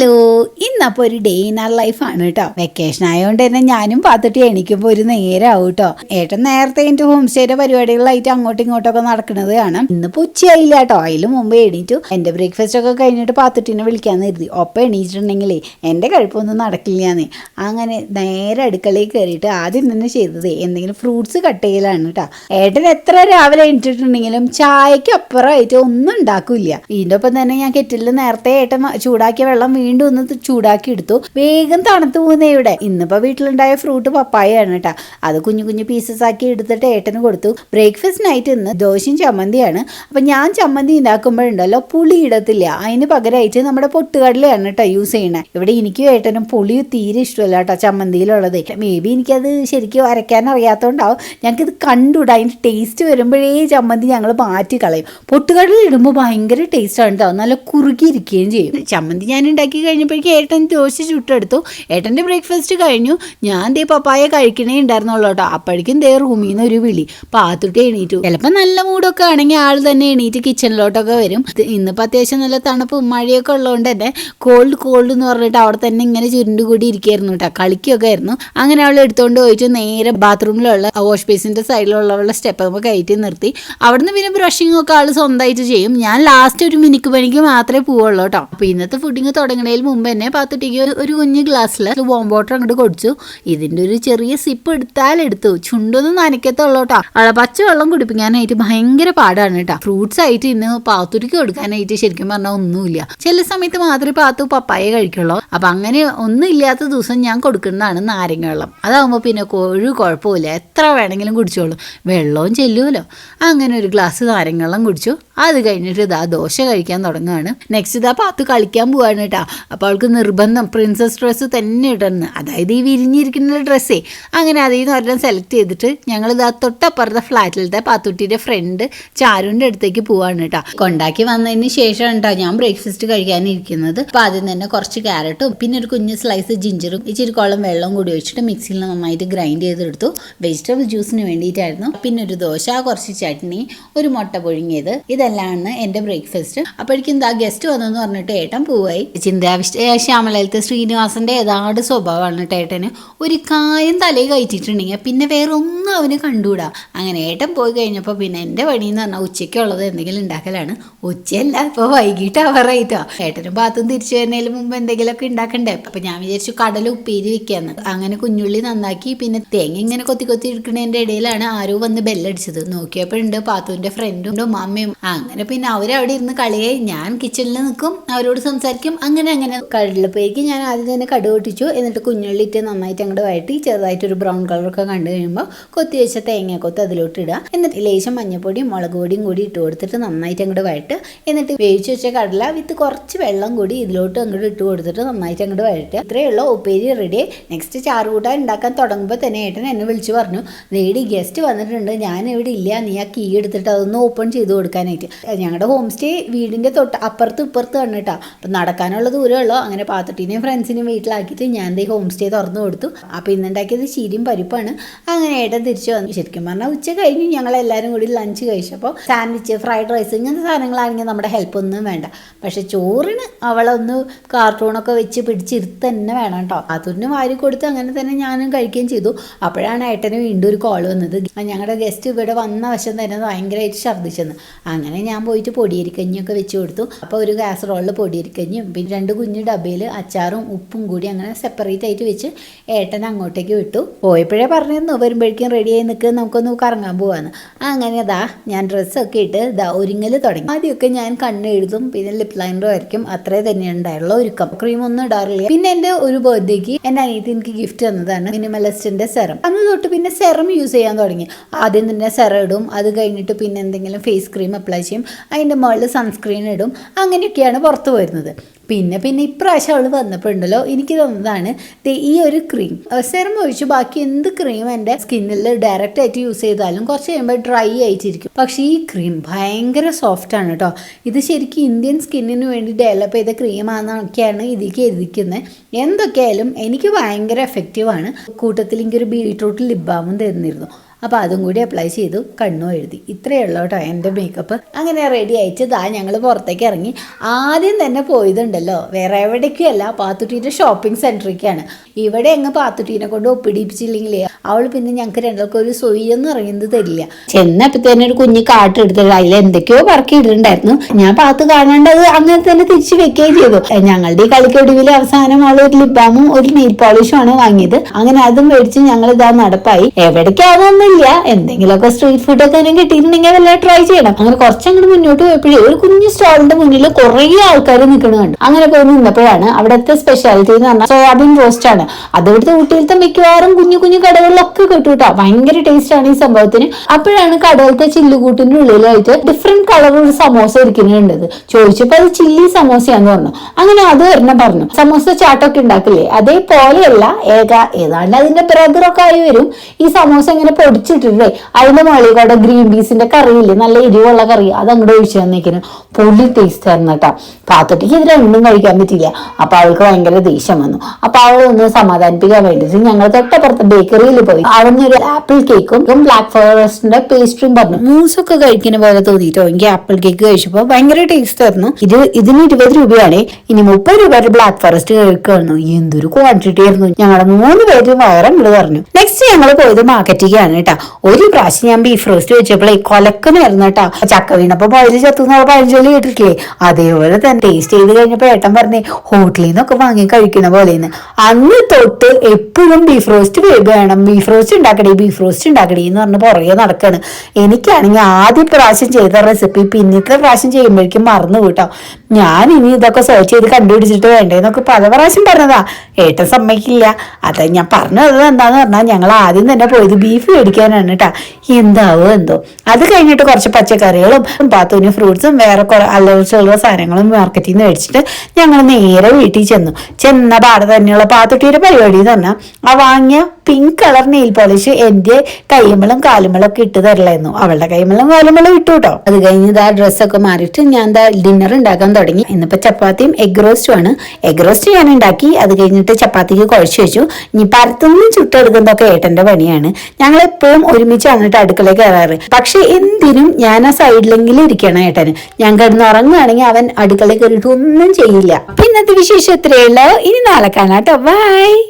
Hello ഇന്നപ്പോൾ ഒരു day in R ലൈഫാണ് കേട്ടോ വെക്കേഷൻ ആയതുകൊണ്ട് തന്നെ ഞാനും പാത്തിട്ട് എണീക്കുമ്പോൾ ഒരു നേരമാവും കേട്ടോ ഏട്ടൻ നേരത്തെ എന്റെ ഹോം സ്റ്റേയുടെ പരിപാടികളായിട്ട് അങ്ങോട്ടും ഇങ്ങോട്ടൊക്കെ നടക്കുന്നത് കാണാം. ഇന്നിപ്പോൾ ഉച്ചയായില്ല കേട്ടോ അതിൽ മുമ്പ് എണീറ്റു. എന്റെ ബ്രേക്ക്ഫാസ്റ്റ് ഒക്കെ കഴിഞ്ഞിട്ട് പാത്തിട്ടിനെ വിളിക്കാന്ന് കരുതി. ഒപ്പം എണീറ്റിട്ടുണ്ടെങ്കിലേ എന്റെ കഴിപ്പൊന്നും നടക്കില്ലാന്ന്. അങ്ങനെ നേരെ അടുക്കളയിൽ കയറിയിട്ട് ആദ്യം തന്നെ ചെയ്തത് എന്തെങ്കിലും ഫ്രൂട്ട്സ് കട്ട് ചെയ്യലാണ് കേട്ടോ ഏട്ടൻ എത്ര രാവിലെ എണീറ്റിട്ടുണ്ടെങ്കിലും ചായക്ക് അപ്പുറമായിട്ട് ഒന്നും ഉണ്ടാക്കില്ല. ഇതിന്റെ ഒപ്പം തന്നെ ഞാൻ കെറ്റിലിൽ നേരത്തെ ഏട്ടൻ ചൂടാക്കിയ വെള്ളം വീണ്ടും ഒന്ന് ചൂടാക്കി എടുത്തു. വേഗം തണുത്തു പോകുന്നേ ഇവിടെ. ഇന്നിപ്പോൾ വീട്ടിലുണ്ടായ ഫ്രൂട്ട് പപ്പായാണ് കേട്ടോ അത് കുഞ്ഞു കുഞ്ഞു പീസസ് ആക്കി എടുത്തിട്ട് ഏട്ടന് കൊടുത്തു. ബ്രേക്ക്ഫാസ്റ്റ് നൈറ്റ് ഇന്ന് ദോശയും ചമ്മന്തിയാണ്. അപ്പം ഞാൻ ചമ്മന്തി ഉണ്ടാക്കുമ്പോഴുണ്ടല്ലോ പുളി ഇടത്തില്ല. അതിന് പകരമായിട്ട് നമ്മുടെ പൊട്ടുകടലയാണ് കേട്ടോ യൂസ് ചെയ്യണേ. ഇവിടെ എനിക്കും ഏട്ടനും പുളി തീരെ ഇഷ്ടമല്ല കേട്ടോ ചമ്മന്തിയിലുള്ളത്. മേ ബി എനിക്കത് ശരിക്കും അരയ്ക്കാൻ അറിയാത്തതുകൊണ്ടാവും ഞങ്ങൾക്കിത് കണ്ടുകൂടാ അതിന്റെ ടേസ്റ്റ് വരുമ്പോഴേ ചമ്മന്തി ഞങ്ങൾ മാറ്റി കളയും പൊട്ടുകടലിടുമ്പോൾ ഭയങ്കര ടേസ്റ്റാണ് കേട്ടോ നല്ല കുറുകിയിരിക്കുകയും ചെയ്യും. ചമ്മന്തി ഞാൻ ഉണ്ടാക്കി കഴിഞ്ഞപ്പോഴേക്കും ഏട്ടൻ ദോശ ചുട്ടെടുത്തു. ഏട്ടന്റെ ബ്രേക്ക്ഫാസ്റ്റ് കഴിഞ്ഞു. ഞാൻ ദേ പപ്പായ കഴിക്കണേ ഉണ്ടായിരുന്നുള്ളൂ കേട്ടോ. അപ്പോഴേക്കും ദേ റൂമിൽ നിന്ന് ഒരു വിളി. പാത്തുട്ടി എണീറ്റു. ചിലപ്പോൾ നല്ല മൂടൊക്കെ ആണെങ്കിൽ ആൾ തന്നെ എണീറ്റ് കിച്ചണിലോട്ടൊക്കെ വരും. ഇന്നിപ്പോൾ അത്യാവശ്യം നല്ല തണുപ്പും മഴയൊക്കെ ഉള്ളതുകൊണ്ട് തന്നെ കോൾഡ് കോൾഡ് എന്ന് പറഞ്ഞിട്ട് അവിടെ തന്നെ ഇങ്ങനെ ചുരുണ്ട് കൂടി ഇരിക്കുകയായിരുന്നു കേട്ടോ. കളിക്കുകയൊക്കെ ആയിരുന്നു. അങ്ങനെ അവൾ എടുത്തുകൊണ്ട് പോയിട്ട് നേരെ ബാത്റൂമിലുള്ള വാഷ് ബേസിന്റെ സൈഡിലുള്ളവരുടെ സ്റ്റെപ്പ് നമുക്ക് കയറ്റി നിർത്തി. അവിടുന്ന് പിന്നെ ബ്രഷിംഗ് ഒക്കെ ആൾ സ്വന്തമായിട്ട് ചെയ്യും. ഞാൻ ലാസ്റ്റ് ഒരു മിനിക്ക് പണിക്ക് മാത്രമേ പോവുള്ളൂ കേട്ടോ. അപ്പോൾ ഇന്നത്തെ ഫുഡിങ് തുടങ്ങണതിന് മുമ്പ് തന്നെ പാത്തുട്ടിക്ക് ഒരു കുഞ്ഞ് ഗ്ലാസ്സിൽ വോം വാട്ടർ അങ്ങോട്ട് കുടിച്ചു ഇതിന്റെ ഒരു ചെറിയ സിപ്പ് എടുത്താൽ എടുത്തു. ചുണ്ടൊന്നും നനയ്ക്കത്തുള്ളൂ കേട്ടോ അവളെ പച്ചവെള്ളം കുടിപ്പിക്കാനായിട്ട് ഭയങ്കര പാടാണ് കേട്ടോ. ഫ്രൂട്ട്സ് ആയിട്ട് ഇന്ന് പാത്തുട്ടിക്ക് കൊടുക്കാനായിട്ട് ശരിക്കും പറഞ്ഞാൽ ഒന്നുമില്ല. ചില സമയത്ത് മാത്രമേ പാത്തു പപ്പായ കഴിക്കുള്ളൂ. അപ്പം അങ്ങനെ ഒന്നും ഇല്ലാത്ത ദിവസം ഞാൻ കൊടുക്കുന്നതാണ് നാരങ്ങ വെള്ളം. അതാകുമ്പോൾ പിന്നെ ഒരു കുഴപ്പമില്ല എത്ര വേണമെങ്കിലും കുടിച്ചോളൂ. വെള്ളവും ചെല്ലുമല്ലോ. അങ്ങനെ ഒരു ഗ്ലാസ് നാരങ്ങ വെള്ളം കുടിച്ചു. അത് കഴിഞ്ഞിട്ട് ഇതാ ദോശ കഴിക്കാൻ തുടങ്ങുകയാണ്. നെക്സ്റ്റ് ഇതാ പാത്തു കളിക്കാൻ പോവാണ് കേട്ടോ. അപ്പോൾ അവൾക്ക് നിർബന്ധം പ്രിൻസസ് ഡ്രസ്സ് തന്നെ ഇടണം. അതായത് ഈ വിരിഞ്ഞിരിക്കുന്ന ഡ്രസ്സേ അങ്ങനെ അതിൽ നിന്ന് ഒരെണ്ണം സെലക്ട് ചെയ്തിട്ട് ഞങ്ങൾ ഇതാ തൊട്ടപ്പുറത്തെ ഫ്ലാറ്റിലത്തെ പാത്തുട്ടിയുടെ ഫ്രണ്ട് ചാരുവിന്റെ അടുത്തേക്ക് പോവാണ് കേട്ടോ. കൊണ്ടാക്കി വന്നതിന് ശേഷം കേട്ടോ ഞാൻ ബ്രേക്ക്ഫാസ്റ്റ് കഴിക്കാനിരിക്കുന്നത് അപ്പോൾ ആദ്യം തന്നെ കുറച്ച് ക്യാരറ്റും പിന്നെ ഒരു കുഞ്ഞ് സ്ലൈസ് ജിഞ്ചറും ഇച്ചിരി കുളം വെള്ളവും കൂടി ഒഴിച്ചിട്ട് മിക്സിയിൽ നന്നായിട്ട് ഗ്രൈൻഡ് ചെയ്തെടുത്തു. വെജിറ്റബിൾ ജ്യൂസിന് വേണ്ടിയിട്ടായിരുന്നു. പിന്നെ ഒരു ദോശ കുറച്ച് ചട്നി ഒരു മുട്ട പുഴുങ്ങിയത്. ഇതെല്ലാമാണ് എന്റെ ബ്രേക്ക്ഫാസ്റ്റ് അപ്പോഴേക്കും എന്താ ഗസ്റ്റ് വന്നെന്ന് പറഞ്ഞിട്ട് ഏട്ടൻ പോവായി. ചിന്താവിഷ്ട ശ്യാമലയത്തെ ശ്രീനിവാസന്റെ ഏതാണ്ട് സ്വഭാവമാണ് ഏട്ടന് ഒരു കായം തലയിൽ കയറ്റിയിട്ടുണ്ടെങ്കിൽ പിന്നെ വേറെ ഒന്നും അവന് കണ്ടുകൂടാ. അങ്ങനെ ഏട്ടൻ പോയി കഴിഞ്ഞപ്പോൾ പിന്നെ എന്റെ പണി എന്ന് പറഞ്ഞാൽ ഉച്ചയ്ക്കുള്ളത് എന്തെങ്കിലും ഉണ്ടാക്കലാണ്. ഉച്ചയല്ല ഇപ്പോൾ വൈകിട്ട് അവറായിട്ടോ. ഏട്ടനും ഭാഗത്തും തിരിച്ചു വരുന്നതിന് മുമ്പ് എന്തെങ്കിലുമൊക്കെ ഉണ്ടാക്കണ്ടേ? അപ്പം ഞാൻ വിചാരിച്ചു കടൽ ഉപ്പേരി വെക്കാന്ന്. അങ്ങനെ കുഞ്ഞുള്ളി നന്നാക്കി പിന്നെ തേങ്ങ ഇങ്ങനെ കൊത്തി കൊത്തി എടുക്കുന്നതിന്റെ ഇടയിലാണ് ആരോ വന്ന് ബെല്ലടിച്ചത്. നോക്കിയപ്പോഴുണ്ട് പാത്തുവിന്റെ ഫ്രണ്ടും അമ്മയും അങ്ങനെ പിന്നെ അവരവിടെ ഇരുന്ന് കളിയായി. ഞാൻ കിച്ചണിൽ നിൽക്കും അവരോട് സംസാരിക്കും. അങ്ങനെ അങ്ങനെ പോയിക്ക് ഞാൻ ആദ്യം തന്നെ കടുക് പൊട്ടിച്ചു. എന്നിട്ട് കുഞ്ഞുള്ളിട്ട് നന്നായിട്ട് അങ്ങോട്ട് വഴറ്റി ചെറുതായിട്ടൊരു ബ്രൗൺ കളറൊക്കെ കണ്ടു കഴിയുമ്പോൾ കൊത്തി വെച്ച തേങ്ങ കൊത്ത് അതിലോട്ട് ഇടുക എന്നിട്ട് ലേശം മഞ്ഞപ്പൊടിയും മുളക് പൊടിയും കൂടി ഇട്ട് കൊടുത്തിട്ട് നന്നായിട്ട് അങ്ങോട്ട് വഴറ്റുക എന്നിട്ട് വേവിച്ച് വെച്ച കടല വിത്ത് കുറച്ച് വെള്ളം കൂടി ഇതിലോട്ട് അങ്ങോട്ട് ഇട്ട് കൊടുത്തിട്ട് നന്നായിട്ട് അങ്ങോട്ട് വഴറ്റുക ഇത്രയേ ഉള്ളൂ. ഉപ്പേരി റെഡി നെക്സ്റ്റ് ചാറുകൂട്ടാൻ ഉണ്ടാക്കാൻ തുടങ്ങുമ്പോൾ തന്നെ ഏട്ടൻ എന്നെ വിളിച്ച് പറഞ്ഞു നേടി ഗസ്റ്റ് വന്നിട്ടുണ്ട്. ഞാൻ ഇവിടെ ഇല്ല. നീ ആ കീ എടുത്തിട്ട് അതൊന്ന് ഓപ്പൺ ചെയ്ത് കൊടുക്കാനായിട്ട്. ഞങ്ങളുടെ ഹോം സ്റ്റേ വീടിന്റെ തൊട്ട് അപ്പുറത്ത് ഇപ്പുറത്ത് ആണ് കേട്ടോ അപ്പം നടക്കാനുള്ള ദൂരമുള്ളൂ അങ്ങനെ പാത്തുട്ടീനെയും ഫ്രണ്ട്സിനെയും വീട്ടിലാക്കിയിട്ട് ഞാൻ ദേ ഹോം സ്റ്റേ തുറന്നു കൊടുത്തു. അപ്പോൾ ഇന്നുണ്ടാക്കിയത് ചീരിയും പരിപ്പാണ്. അങ്ങനെ ഏട്ടൻ തിരിച്ചു വന്നു. ശരിക്കും പറഞ്ഞാൽ ഉച്ച കഴിഞ്ഞ് ഞങ്ങൾ എല്ലാവരും കൂടി ലഞ്ച് കഴിച്ചപ്പോൾ സാൻഡ്വിച്ച് ഫ്രൈഡ് റൈസ് ഇങ്ങനത്തെ സാധനങ്ങളാണെങ്കിൽ നമ്മുടെ ഹെൽപ്പൊന്നും വേണ്ട. പക്ഷേ ചോറിന് അവളൊന്ന് കാർട്ടൂണൊക്കെ വെച്ച് പിടിച്ചിരുത്ത് തന്നെ വേണം കേട്ടോ. പാത്തൂരിന് വാരി കൊടുത്ത് അങ്ങനെ തന്നെ ഞാനും കഴിക്കുകയും ചെയ്തു. അപ്പോഴാണ് ഏട്ടന് വീണ്ടും ഒരു കോൾ വന്നത്. ഞങ്ങളുടെ ഗസ്റ്റ് ഇവിടെ വന്ന വശം തന്നെ ഭയങ്കരമായിട്ട് ഛർദ്ദിച്ചെന്ന്. അങ്ങനെ ഞാൻ പോയിട്ട് പൊടിയരിക്കഞ്ഞൊക്കെ വെച്ച് കൊടുത്തു. അപ്പോൾ ഒരു കാസറോളിൽ പൊടിയരിക്കഞ്ഞും പിന്നെ രണ്ട് കുഞ്ഞു ഡബയിൽ അച്ചാറും ഉപ്പും കൂടി അങ്ങനെ സെപ്പറേറ്റ് ആയിട്ട് വെച്ച് ഏട്ടൻ അങ്ങോട്ടേക്ക് വിട്ടു. പോയപ്പോഴേ പറഞ്ഞിരുന്നു വരുമ്പോഴേക്കും റെഡി ആയി നിൽക്കുക നമുക്കൊന്ന് കറങ്ങാൻ പോവാന്ന്. അങ്ങനെ അതാ ഞാൻ ഡ്രസ്സൊക്കെ ഇട്ട് ഇതാ ഒരുങ്ങൽ തുടങ്ങി. ആദ്യമൊക്കെ ഞാൻ കണ്ണ് എഴുതും പിന്നെ ലിപ് ലൈനർ വരയ്ക്കും. അത്രേ തന്നെ ഉണ്ടായുള്ള ഒരുക്കം. ക്രീം ഒന്നും ഇടാറില്ല. പിന്നെ എന്റെ ഒരു ബർത്ത്ഡേക്ക് എന്റെ അനിയത്തി എനിക്ക് ഗിഫ്റ്റ് തന്നതാണ് മിനിമലിസ്റ്റിന്റെ സെറം അന്ന് തൊട്ട് പിന്നെ സെറം യൂസ് ചെയ്യാൻ തുടങ്ങി. ആദ്യം തന്നെ സെറം ഇടും. അത് കഴിഞ്ഞിട്ട് പിന്നെ എന്തെങ്കിലും ഫേസ് ക്രീം അപ്ലൈ ചെയ്യും. അതിന്റെ മുകളിൽ സൺസ്ക്രീൻ ഇടും. അങ്ങനെയൊക്കെയാണ് പുറത്തു വരുന്നത് പിന്നെ പിന്നെ ഇപ്രാവശ്യം അവൾ വന്നപ്പോഴുണ്ടല്ലോ എനിക്ക് തന്നതാണ്. ഈ ഒരു ക്രീം സെറം ഒഴിച്ച് ബാക്കി എന്ത് ക്രീം എന്റെ സ്കിന്നിൽ ഡയറക്റ്റ് ആയിട്ട് യൂസ് ചെയ്താലും കുറച്ച് കഴിയുമ്പോൾ ഡ്രൈ ആയിട്ടിരിക്കും. പക്ഷേ ഈ ക്രീം ഭയങ്കര സോഫ്റ്റ് ആണ് കേട്ടോ ഇത് ശരിക്കും ഇന്ത്യൻ സ്കിന്നിന് വേണ്ടി ഡെവലപ്പ് ചെയ്ത ക്രീമാണെന്നൊക്കെയാണ് ഇതിലേക്ക് എഴുതിക്കുന്നത്. എന്തൊക്കെയായാലും എനിക്ക് ഭയങ്കര എഫക്റ്റീവാണ് കൂട്ടത്തിൽ എനിക്കൊരു ബീട്രൂട്ട് ലിബാമും തന്നിരുന്നു. അപ്പോൾ അതും കൂടി അപ്ലൈ ചെയ്തു. കണ്ണും എഴുതി. ഇത്രയേ ഉള്ളൂ കേട്ടോ എന്റെ മേക്കപ്പ് അങ്ങനെ റെഡി ആയിട്ട് ദാ ഞങ്ങൾ പുറത്തേക്ക് ഇറങ്ങി. ആദ്യം തന്നെ പോയതുണ്ടല്ലോ. വേറെ എവിടേക്കുമല്ല പാത്തുട്ടീന്റെ ഷോപ്പിംഗ് സെന്ററിലേക്കാണ് ഇവിടെ അങ്ങ് പാത്തുട്ടീനെ കൊണ്ട് ഒപ്പിടിപ്പിച്ചില്ലെങ്കിൽ അവൾ പിന്നെ ഞങ്ങൾക്ക് രണ്ടാൾക്കും ഒരു സൊയ്യെന്ന് ഇറങ്ങിയത് തരില്ല. ചെന്നപ്പോൾ തന്നെ ഒരു കുഞ്ഞ് കാട്ട് എടുത്തിട്ട് അതിൽ എന്തൊക്കെയോ പറക്കി ഇടുന്നുണ്ടായിരുന്നു ഞാൻ പാത്ത് കാണേണ്ടത് അങ്ങനെ തന്നെ തിരിച്ചു വെക്കുകയും ചെയ്തു. ഞങ്ങളുടെ ഈ കളിക്കൊടുവിൽ അവസാനം അവൾ ഒരു ലിബാമും ഒരു നെയിൽ പോളിഷും ആണ് വാങ്ങിയത്. അങ്ങനെ അതും മേടിച്ച് ഞങ്ങൾ ഇതാ നടപ്പായി എവിടേക്കാവുന്നില്ല എന്തെങ്കിലുമൊക്കെ സ്ട്രീറ്റ് ഫുഡ് ഒക്കെ അതിനും കിട്ടിയിട്ടുണ്ടെങ്കിൽ വല്ല ട്രൈ ചെയ്യണം. അങ്ങനെ കുറച്ചങ്ങോട്ട് മുന്നോട്ട് പോയപ്പോഴേ ഒരു കുഞ്ഞു സ്റ്റോളിന്റെ മുന്നിൽ കുറെ ആൾക്കാർ നിൽക്കണ കണ്ടു. അങ്ങനെ പോയി നിന്നപ്പോഴാണ് അവിടുത്തെ സ്പെഷ്യാലിറ്റി എന്ന് പറഞ്ഞാൽ സോയാബീൻ റോസ്റ്റ് ആണ്. അത് ഇവിടുത്തെ ഊട്ടിയിലത്തെ മിക്കവാറും കുഞ്ഞു കുഞ്ഞു കടകളിലൊക്കെ കിട്ടും കേട്ടോ ഭയങ്കര ടേസ്റ്റ് ആണ് ഈ സംഭവത്തിന്. അപ്പോഴാണ് കടയിലത്തെ ചില്ലുകൂട്ടിന്റെ ഉള്ളിലായിട്ട് ഡിഫറെന്റ് ഒരു സമോസ ഇരിക്കുന്നുണ്ടത് ചോദിച്ചപ്പോ അത് ചില്ലി സമോസയാന്ന് പറഞ്ഞു. അങ്ങനെ അത് ഒരെണ്ണം പറഞ്ഞു. സമോസ ചാട്ടൊക്കെ ഉണ്ടാക്കില്ലേ? അതേപോലെയല്ല ഏക ഏതാണ്ട് അതിന്റെ ബ്രദറൊക്കെ ആയി വരും. ഈ സമോസ ഇങ്ങനെ പൊടിച്ചിട്ടിട്ടേ അതിന്റെ മുകളിൽ കൂടെ ഗ്രീൻ പീസിന്റെ കറി ഇല്ലേ നല്ല എരിവുള്ള കറി. അത് അങ്ങോട്ട് ഒഴിച്ചു തന്നേക്കിന്. പൊള്ളി ടേസ്റ്റ് ആയിരുന്നു കേട്ടോ. പാത്തട്ടിക്ക് ഇത് രണ്ടും കഴിക്കാൻ പറ്റില്ല അപ്പൊ അവൾക്ക് ഭയങ്കര ദേഷ്യം വന്നു. അപ്പൊ അവൾ ഒന്ന് സമാധാനിപ്പിക്കാൻ വേണ്ടി ഞങ്ങൾ തൊട്ടപ്പുറത്ത് ബേക്കറിയിൽ പോയി. അവിടുന്ന് ഒരു ആപ്പിൾ കേക്കും ബ്ലാക്ക് ഫോറസ്റ്റിന്റെ പേസ്ട്രിയും പറഞ്ഞു. മൂസൊക്കെ കഴിക്കുന്ന പോലെ തോന്നിയിട്ടോ എനിക്ക് ആപ്പിൾ കേക്ക് കഴിച്ചപ്പോ ഭയങ്കര ടേസ്റ്റ് ആയിരുന്നു. ഇത് ഇതിന് ഇരുപത് രൂപയാണ്. ഇനി മുപ്പത് രൂപയുടെ ബ്ലാക്ക് ഫോറസ്റ്റ് കഴിക്കുമായിരുന്നു എന്തൊരു ക്വാണ്ടിറ്റി ആയിരുന്നു. ഞങ്ങളുടെ മൂന്ന് പേര് ഇവിടെ പറഞ്ഞു നെക്സ്റ്റ് ഞങ്ങൾ പോയത് മാർക്കറ്റിലേക്കാണ് കേട്ടോ. ഒരു പ്രാവശ്യം ഞാൻ ബീഫ് റോസ്റ്റ് വെച്ചപ്പോഴേ കൊലക്കനായിരുന്നു കേട്ടോ. ചക്ക വീണപ്പോ പഴുതി ചത്തുന്ന പഴഞ്ചൊല്ലി കേട്ടിട്ടില്ലേ അതേപോലെ തന്നെ ടേസ്റ്റ് ചെയ്ത് കഴിഞ്ഞപ്പോ ഏട്ടൻ പറഞ്ഞേ ഹോട്ടലിൽ നിന്നൊക്കെ വാങ്ങി കഴിക്കുന്ന പോലെയെന്ന്. അന്ന് തൊട്ട് എപ്പോഴും ബീഫ് റോസ്റ്റ് വേണം. ബീഫ് റോസ്റ്റ് ഉണ്ടാക്കണേ ബീഫ് റോസ്റ്റ് ഉണ്ടാക്കണേ എന്ന് പറഞ്ഞ് പുറകെ നടക്കാണ്. എനിക്കാണെങ്കിൽ ആദ്യ പ്രാവശ്യം ചെയ്ത റെസിപ്പി പിന്നത്തെ പ്രാവശ്യം ചെയ്യുമ്പോഴേക്കും മറന്നു കൂട്ടോ. ഞാൻ ഇനി ഇതൊക്കെ സെർച്ച് ചെയ്ത് കണ്ടുപിടിച്ചിട്ട് വേണ്ടേന്നൊക്കെ പല പ്രാവശ്യം പറഞ്ഞതാ. ഏട്ടൻ സമ്മതിക്കില്ല. അതാ ഞാൻ പറഞ്ഞത് എന്താന്ന് പറഞ്ഞാൽ ഞങ്ങൾ ആദ്യം തന്നെ പോയത് ബീഫ് മേടിക്കാനാണ് കേട്ടാ എന്താവോ എന്തോ. അത് കഴിഞ്ഞിട്ട് കുറച്ച് പച്ചക്കറികളും പാത്തൂന് ഫ്രൂട്ട്സും വേറെ കുറെ സാധനങ്ങളും മാർക്കറ്റിൽ നിന്ന് മേടിച്ചിട്ട് ഞങ്ങൾ നേരെ വീട്ടിൽ ചെന്നു. ചെന്ന പാട തന്നെയുള്ള പാത്തുട്ടിയുടെ പരിപാടി തന്നെ ആ വാങ്ങിയ പിങ്ക് കളർ നെയിൽ പോളിഷ് എന്റെ കൈമളും കാലുമളും ഒക്കെ ഇട്ട് തരലായിരുന്നു. അവളുടെ കൈമളും കാലുമളും ഇട്ടു കേട്ടോ അത് കഴിഞ്ഞ് ആ ഡ്രസ്സൊക്കെ മാറിയിട്ട് ഞാൻ ദാ ഡിന്നർ ഉണ്ടാക്കാൻ തുടങ്ങി. ഇന്നിപ്പോ ചപ്പാത്തിയും എഗ് റോസ്റ്റും ആണ്. എഗ് റോസ്റ്റ് ഞാൻ ഉണ്ടാക്കി. അത് കഴിഞ്ഞിട്ട് ചപ്പാത്തിക്ക് കുഴച്ച് വെച്ചു. ഇനി പരത്തുനിന്ന് ചുട്ടെടുക്കുന്നതൊക്കെ ഏട്ടന്റെ പണിയാണ്. ഞങ്ങൾ എപ്പോഴും ഒരുമിച്ചാണ് കേട്ടോ അടുക്കളയിൽ കയറാറ്. പക്ഷെ എന്തിനും ഞാൻ ആ സൈഡിലെങ്കിലും ഇരിക്കണം ഏട്ടന്. ഞാൻ കിടന്ന് ഉറങ്ങുകയാണെങ്കിൽ അവൻ അടുക്കളയിൽ കയറിയിട്ട് ഒന്നും ചെയ്യില്ല. ഇന്നത്തെ വിശേഷം എത്രയുള്ളൂ ഇനി നാളെ കാണാം കേട്ടോ. ബൈ